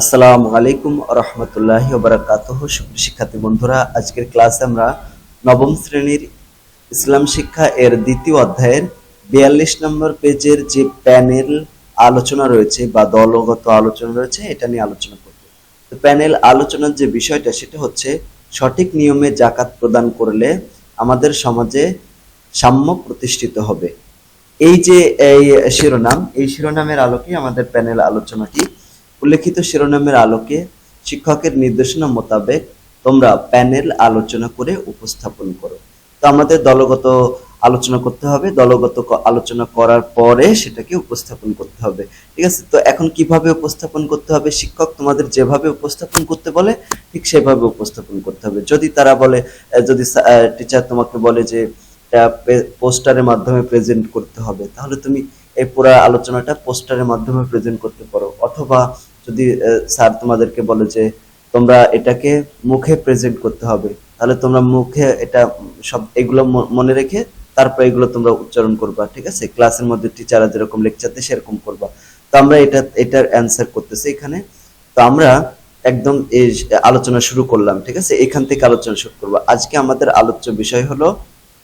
আসসালামু আলাইকুম রহমতুল্লাহি বারাকাতুহ। শিক্ষার্থী বন্ধুরা, আজকের ক্লাসে আমরা নবম শ্রেণির ইসলাম শিক্ষা এর দ্বিতীয় অধ্যায়ের বিয়াল্লিশ নম্বর পেজের যে প্যানেল আলোচনা রয়েছে বা দলগত আলোচনা রয়েছে, এটা নিয়ে আলোচনা করব। তো প্যানেল আলোচনার যে বিষয়টা, সেটা হচ্ছে সঠিক নিয়মে জাকাত প্রদান করলে আমাদের সমাজে সাম্য প্রতিষ্ঠিত হবে। এই যে, এই শিরোনাম, এই শিরোনামের আলোকে আমাদের প্যানেল আলোচনাটি উল্লেখিত শিরোনামের আলোকে শিক্ষকের নির্দেশনা মোতাবেক তোমরা প্যানেল আলোচনা করে উপস্থাপন করো। তো আমাদের দলগত আলোচনা করতে হবে। দলগত আলোচনা করার পরে সেটাকে উপস্থাপন করতে হবে। ঠিক আছে? তো এখন কীভাবে উপস্থাপন করতে হবে? শিক্ষক তোমাদের যেভাবে উপস্থাপন করতে বলে, ঠিক সেভাবে উপস্থাপন করতে হবে। যদি তারা বলে যদি টিচার তোমাকে বলে যে পোস্টারের মাধ্যমে প্রেজেন্ট করতে হবে, তাহলে তুমি এই পুরো আলোচনাটা পোস্টারের মাধ্যমে প্রেজেন্ট করতে পারো। অথবা যদি স্যার তোমাদেরকে বলে যে, তোমরা এটাকে মুখে প্রেজেন্ট করতে হবে। তাহলে তোমরা মুখে এটা সব, এগুলো মনে রেখে তারপর এগুলো তোমরা উচ্চারণ করবা, ঠিক আছে? ক্লাসের মধ্যে টিচাররা যেরকম লেকচার দেয়, সেরকম করবা। তো আমরা এটা, এটার অ্যান্সার করতেছি এখানে। তো আমরা একদম এই আলোচনা শুরু করলাম, ঠিক আছে? এখান থেকে আলোচনা শুরু করব। আজকে আমাদের আলোচ্য বিষয় হলো,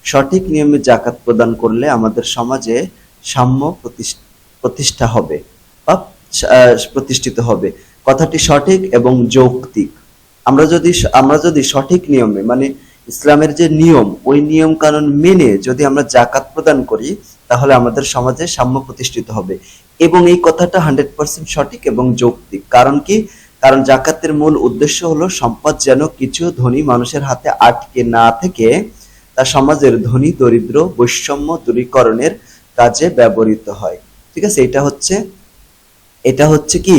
সঠিক নিয়মে জাকাত প্রদান করলে আমাদের সমাজে সাম্য প্রতিষ- প্রতিষ্ঠা হবে বা প্রতিষ্ঠিত হবে। কথাটি সঠিক এবং যৌক্তিক। আমরা যদি আমরা যদি সঠিক নিয়মে মানে ইসলামের যে নিয়ম, ওই নিয়ম কানুন মেনে যদি আমরা জাকাত প্রদান করি, তাহলে আমাদের সমাজে সাম্য প্রতিষ্ঠিত হবে। এবং এই কথাটা হান্ড্রেড পার্সেন্ট সঠিক এবং যৌক্তিক। কারণ কি? কারণ জাকাতের মূল উদ্দেশ্য হলো সম্পদ যেন কিছু ধনী মানুষের হাতে আটকে না থেকে তা সমাজের ধনী, দরিদ্র, বৈষম্য দূরীকরণের কাজে ব্যবহৃত হয়। ঠিক আছে? এটা হচ্ছে এটা হচ্ছে কি?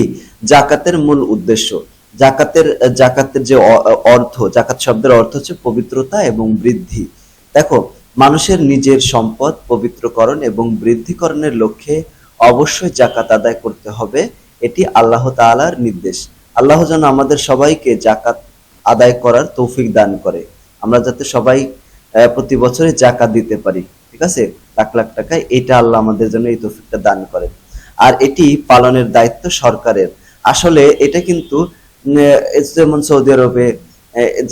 জাকাতের মূল উদ্দেশ্য। জাকাতের জাকাতের যে অর্থ, জাকাত শব্দের অর্থ হচ্ছে পবিত্রতা এবং বৃদ্ধি। দেখো, মানুষের নিজের সম্পদ পবিত্রকরণ এবং বৃদ্ধিকরণের লক্ষ্যে অবশ্যই জাকাত আদায় করতে হবে। এটি আল্লাহ তাআলার নির্দেশ। আল্লাহ যেন আমাদের সবাইকে জাকাত আদায় করার তৌফিক দান করে। আমরা যাতে সবাই প্রতি বছরে জাকাত দিতে পারি। ঠিক আছে? লাখ লাখ টাকা, এটা আল্লাহ আমাদের জন্য এই তৌফিকটা দান করেন। আর এটি পালনের দায়িত্ব সরকারের। আসলে এটা কিন্তু যেমন সৌদি আরবে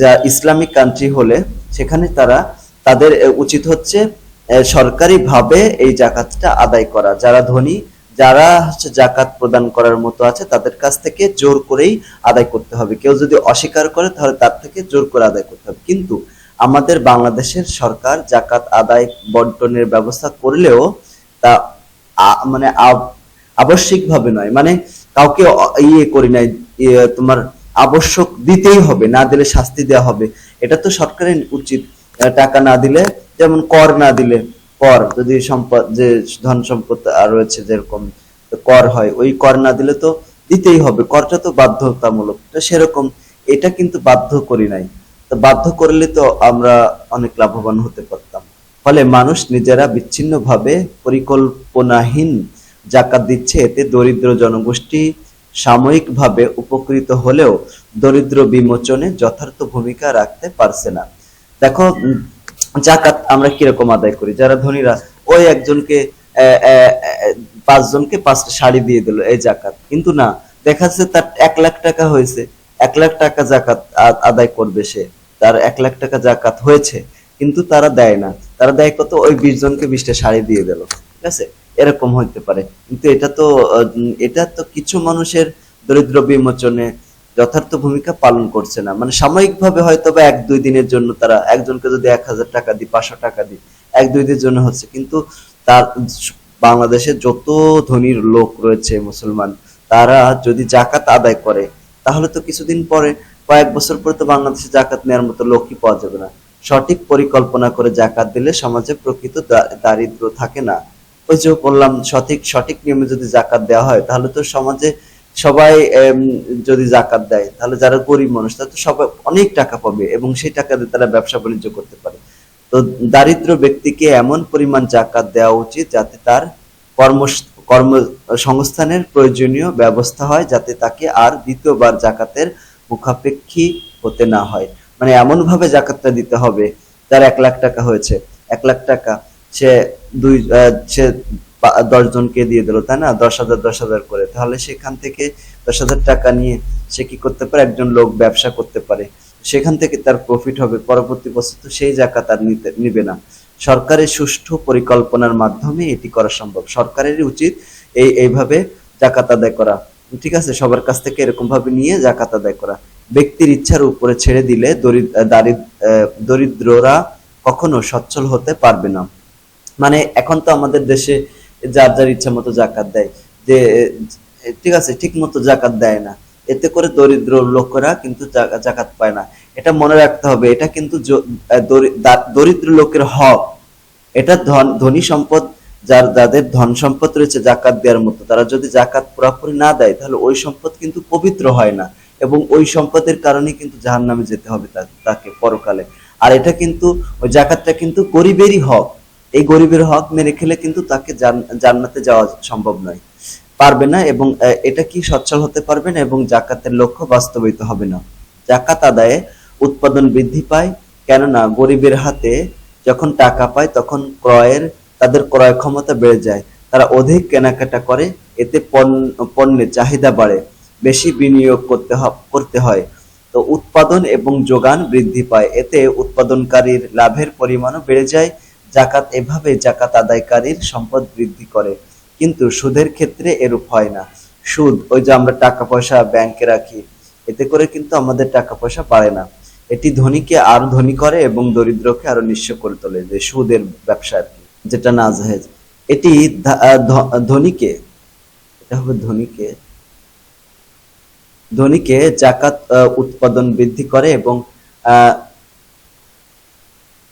যা ইসলামিক কান্ট্রি হলে, সেখানে তারা তাদের উচিত হচ্ছে সরকারি ভাবে এই জাকাতটা আদায় করা। যারা ধনী, যারা হচ্ছে জাকাত প্রদান করার মতো আছে, তাদের কাছ থেকে জোর করেই আদায় করতে হবে। কেউ যদি অস্বীকার করে, তাহলে তার থেকে জোর করে আদায় করতে হবে। কিন্তু আমাদের বাংলাদেশের সরকার জাকাত আদায় বন্টনের ব্যবস্থা করলেও তা মানে আবশ্যিক ভাবে নয়। মানে কাউকে ইয়ে করি নাই ইয়ে তোমার আবশ্যক দিতেই হবে, না দিলে শাস্তি দেওয়া হবে। এটা তো সরকারের উচিত। টাকা না দিলে, যেমন কর না দিলে, কর যদি সম্পদ, যে ধন সম্পদ রয়েছে যেরকম, কর হয়, ওই কর না দিলে তো দিতেই হবে। করটা তো বাধ্যতামূলক। সেরকম, এটা কিন্তু বাধ্য করি নাই। বাধ্য করলে তো আমরা অনেক লাভবান হতে পারতাম। ফলে মানুষ নিজেরা বিচ্ছিন্নভাবে পরিকল্পনাহীন জাকাত দিচ্ছে, এতে দরিদ্র জনগোষ্ঠী সাময়িকভাবে উপকৃত হলেও দরিদ্র বিমোচনে যথার্থ ভূমিকা রাখতে পারছে না। দেখো, জাকাত আমরা কীরকম আদায় করি? যারা ধনীরা, ওই একজনকে পাঁচজনকে পাঁচটা শাড়ি দিয়ে দিল এই জাকাত। কিন্তু না, দেখা যাচ্ছে তার এক লাখ টাকা হয়েছে। এক লাখ টাকা জাকাত আদায় করবে সে। তার এক লাখ টাকা জাকাত হয়েছে, কিন্তু তারা দেয় না। তারা দেয় কত? ওই বিশ জনকে বিশটা শাড়ি দিয়ে দিল ঠিক আছে? এরকম হইতে পারে। কিন্তু এটা তো এটা তো কিছু মানুষের দরিদ্র বিমোচনে যথার্থ ভূমিকা পালন করছে না। মানে সাময়িক ভাবে হয়তো বা এক দুই দিনের জন্য তারা, একজনকে যদি এক হাজার টাকা দিই, পাঁচশো টাকা দিই, এক দুই দিনের জন্য হচ্ছে। কিন্তু তার বাংলাদেশে যত ধনীর লোক রয়েছে, মুসলমান, তারা যদি জাকাত আদায় করে, তাহলে তো কিছুদিন পরে কয়েক বছর পরে তো বাংলাদেশে জাকাত নেওয়ার মতো লোকই পাওয়া যাবে না। সঠিক পরিকল্পনা করে জাকাত দিলে সমাজে প্রকৃত দারিদ্র থাকে না। ওই যে বললাম, সঠিক সঠিক নিয়মে যদি জাকাত দেওয়া হয়, তাহলে তো সমাজে সবাই যদি জাকাত দেয়, তাহলে যারা গরিব মানুষ, তারা তো সবাই অনেক টাকা পাবে এবং সেই টাকা দিয়ে তারা ব্যবসা বাণিজ্য করতে পারে। তো দারিদ্র ব্যক্তিকে এমন পরিমাণ জাকাত দেওয়া উচিত যাতে তার কর্ম কর্মসংস্থানের প্রয়োজনীয় ব্যবস্থা হয়, যাতে তাকে আর দ্বিতীয়বার জাকাতের মুখাপেক্ষী হতে না হয়। মানে এমন ভাবে জাকাতটা দিতে হবে, যার এক লাখ টাকা হয়েছে। এক লাখ টাকা সে দুই সে দশ জনকে দিয়ে দিল, তাই না? দশ হাজার দশ হাজার করে। তাহলে সেখান থেকে দশ হাজার টাকা নিয়ে সে কি করতে পারে? একজন লোক ব্যবসা করতে পারে। সেখান থেকে তার প্রফিট হবে। পরবর্তী বছর তো সেই জাকাত আর নিতে, নিবে না। সরকারের সুষ্ঠু পরিকল্পনার মাধ্যমে এটি করা সম্ভব। সরকারেরই উচিত এই, এইভাবে জাকাত আদায় করা। ঠিক আছে? সবার কাছ থেকে এরকম ভাবে নিয়ে জাকাত আদায় করা। ব্যক্তির ইচ্ছার উপরে ছেড়ে দিলে দরিদ্ররা কখনো সচ্ছল হতে পারবে না। মানে এখন তো আমাদের দেশে যার যার ইচ্ছা মতো জাকাত দেয়। যে ঠিক আছে, ঠিক মতো জাকাত দেয় না। এতে করে দরিদ্র লোকেরা কিন্তু জাকাত পায় না। এটা মনে রাখতে হবে, এটা কিন্তু দরিদ্র লোকের হক। এটা ধনী সম্পদ যার, যাদের ধন সম্পদ রয়েছে, জাকাত দেওয়ার মতো, তারা যদি জাকাত পুরোপুরি না দেয়, তাহলে ওই সম্পদ কিন্তু পবিত্র হয় না। এবং ওই সম্পদের কারণে কিন্তু জাহান নামে যেতে হবে তাকে পরকালে। আর এটা কিন্তু, ওই জাকাতটা কিন্তু গরিবেরই হক। এই গরিবের হক মেরে খেলে কিন্তু তাকে জান্নাতে যাওয়া সম্ভব নয়। পারবে না এবং এটা কি সচ্ছল হতে পারবে না এবং জাকাতের লক্ষ্য বাস্তবায়িত হবে না? জাকাত আদায়ে উৎপাদন বৃদ্ধি পায়। কেননা গরিবের হাতে যখন টাকা পায়, তখন ক্রয়ের তাদের ক্রয় ক্ষমতা বেড়ে যায়। তারা অধিক কেনাকাটা করে, এতে পণ্য, পণ্যের চাহিদা বাড়ে, বেশি বিনিয়োগ করতে করতে হয়। তো উৎপাদন এবং যোগান বৃদ্ধি পায়, এতে উৎপাদনকারীর লাভের পরিমাণও বেড়ে যায়। জাকাত এভাবে জাকাত আদায়কারীর সম্পদ বৃদ্ধি করে। কিন্তু সুদের ক্ষেত্রে এরূপ হয় না। সুদ, ওই যে আমরা টাকা পয়সা ব্যাংকে রাখি, এতে করে কিন্তু আমাদের টাকা পয়সা বাড়ে না। এটি ধনীকে আরও ধনী করে এবং দরিদ্রকে আরও নিঃস্ব করে তোলে, যে সুদের ব্যবসা আর কি। যেটা না জাহেজ এটি ধনীকে, এটা হবে ধনীকে ধনীকে জাকাত উৎপাদন বৃদ্ধি করে এবং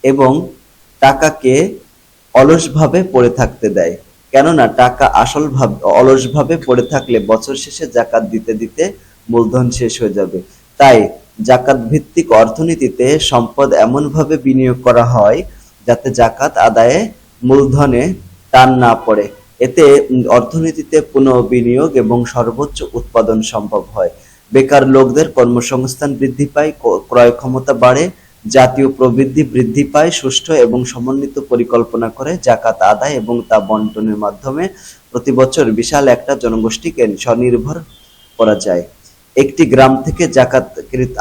এবং টাকাকে অলসভাবে পড়ে থাকতে দেয়। কেননা টাকা আসল ভাবে, অলসভাবে পড়ে থাকলে বছর শেষে জাকাত দিতে দিতে মূলধন শেষ হয়ে যাবে। তাই জাকাত ভিত্তিক অর্থনীতিতে সম্পদ এমনভাবে বিনিয়োগ করা হয় যাতে জাকাত আদায়ে মূলধনে টান না পড়ে। এতে অর্থনীতিতে পুনঃবিনিয়োগ এবং সর্বোচ্চ উৎপাদন সম্ভব হয়। বেকার লোকদের কর্মসংস্থান বৃদ্ধি পায় ক্রয় ক্ষমতা বাড়ে, জাতীয় প্রবৃদ্ধি বৃদ্ধি পায়, সুষ্ঠু এবং সমন্বিত পরিকল্পনা করে জাকাত আদায় এবং তা বন্টনের মাধ্যমে প্রতি বছর বিশাল একটা জনগোষ্ঠীকে স্বনির্ভর করা যায়। একটি গ্রাম থেকে জাকাত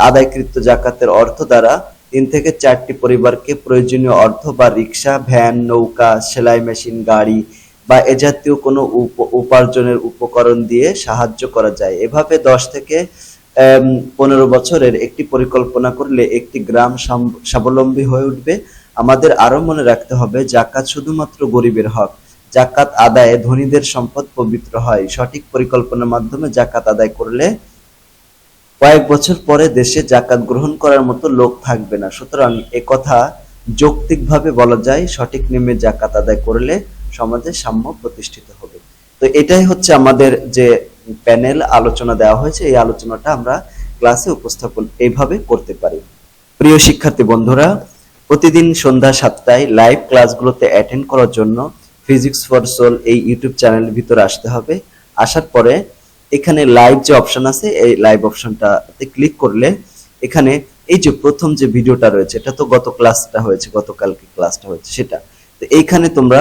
আদায়কৃত জাকাতের অর্থ দ্বারা তিন থেকে চারটি পরিবারকে প্রয়োজনীয় অর্থ বা রিক্সা, ভ্যান, নৌকা, সেলাই মেশিন, গাড়ি বা এ জাতীয় কোনো উপার্জনের উপকরণ দিয়ে সাহায্য করা যায়। এভাবে দশ থেকে পনেরো বছরের একটি পরিকল্পনা করলে একটি গ্রাম স্বাবলম্বী হয়ে উঠবে। আমাদের আরও মনে রাখতে হবে, জাকাত শুধুমাত্র গরিবের হক। জাকাত আদায়ে ধনীদের সম্পদ পবিত্র হয়। সঠিক পরিকল্পনার মাধ্যমে জাকাত আদায় করলে কয়েক বছর পরে দেশে জাকাত গ্রহণ করার মতো লোক থাকবে না। সুতরাং কথা যৌক্তিকভাবে বলা যায়, সঠিক নিয়মে জাকাত আদায় করলে সমাজে সাম্য প্রতিষ্ঠিত হবে। তো এটাই হচ্ছে আমাদের যে প্যানেল আলোচনা দেওয়া হয়েছে, এই আলোচনাটা আমরা ক্লাসে উপস্থাপন এইভাবে করতে পারি। প্রিয় শিক্ষার্থী বন্ধুরা, প্রতিদিন সন্ধ্যা সাতটায় লাইভ ক্লাসগুলোতে অ্যাটেন্ড করার জন্য ফিজিক্স ফর সোল এই ইউটিউব চ্যানেলের ভিতরে আসতে হবে। আসার পরে এখানে লাইভ যে অপশন আছে, এই লাইভ অপশনটাতে ক্লিক করলে এখানে এই যে প্রথম যে ভিডিওটা রয়েছে, এটা তো গত ক্লাসটা হয়েছে, গতকালকে ক্লাসটা হয়েছে সেটা। তো এইখানে তোমরা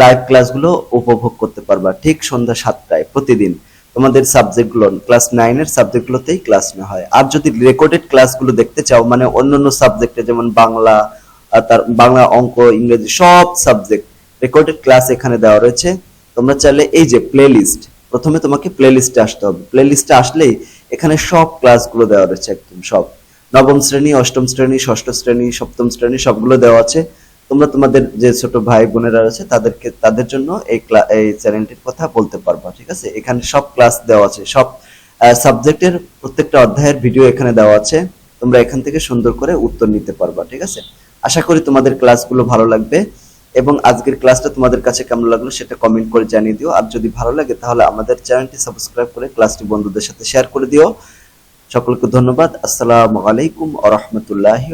লাইভ ক্লাসগুলো উপভোগ করতে পারবা ঠিক সন্ধ্যা সাতটায় প্রতিদিন। তোমাদের সাবজেক্টগুলো ক্লাস নাইনের সাবজেক্টগুলোতেই ক্লাস নেওয়া হয়। আর যদি রেকর্ডেড ক্লাসগুলো দেখতে চাও মানে অন্যান্য সাবজেক্টে যেমন বাংলা তার বাংলা অঙ্ক, ইংরেজি সব সাবজেক্ট রেকর্ডেড ক্লাস এখানে দেওয়া রয়েছে। তোমরা চাইলে এই যে প্লে লিস্ট প্রথমে তোমাকে প্লে লিস্টে আসতে হবে। প্লে লিস্টে আসলেই এখানে সব ক্লাসগুলো দেওয়া রয়েছে একদম সব। নবম শ্রেণি, অষ্টম শ্রেণি, ষষ্ঠ শ্রেণি, সপ্তম শ্রেণি সবগুলো দেওয়া আছে। তোমরা তোমাদের যে ছোট ভাই বোনেরা আছে তাদেরকে, তাদের জন্য এই এই চ্যানেলটির কথা বলতে পারবা, ঠিক আছে? এখানে সব ক্লাস দেওয়া আছে। সব সাবজেক্টের প্রত্যেকটা অধ্যায়ের ভিডিও এখানে দেওয়া আছে। তোমরা এখান থেকে সুন্দর করে উত্তর নিতে পারবা, ঠিক আছে? আশা করি তোমাদের ক্লাসগুলো ভালো লাগবে। এবং আজকের ক্লাসটা তোমাদের কাছে কেমন লাগল সেটা কমেন্ট করে জানিয়ে দিও। আর যদি ভালো লাগে তাহলে আমাদের চ্যানেলটি সাবস্ক্রাইব করে ক্লাসটি বন্ধুদের সাথে শেয়ার করে দিও। সকলকে ধন্যবাদ। আসসালামু আলাইকুম আ রহমতুল্লাহি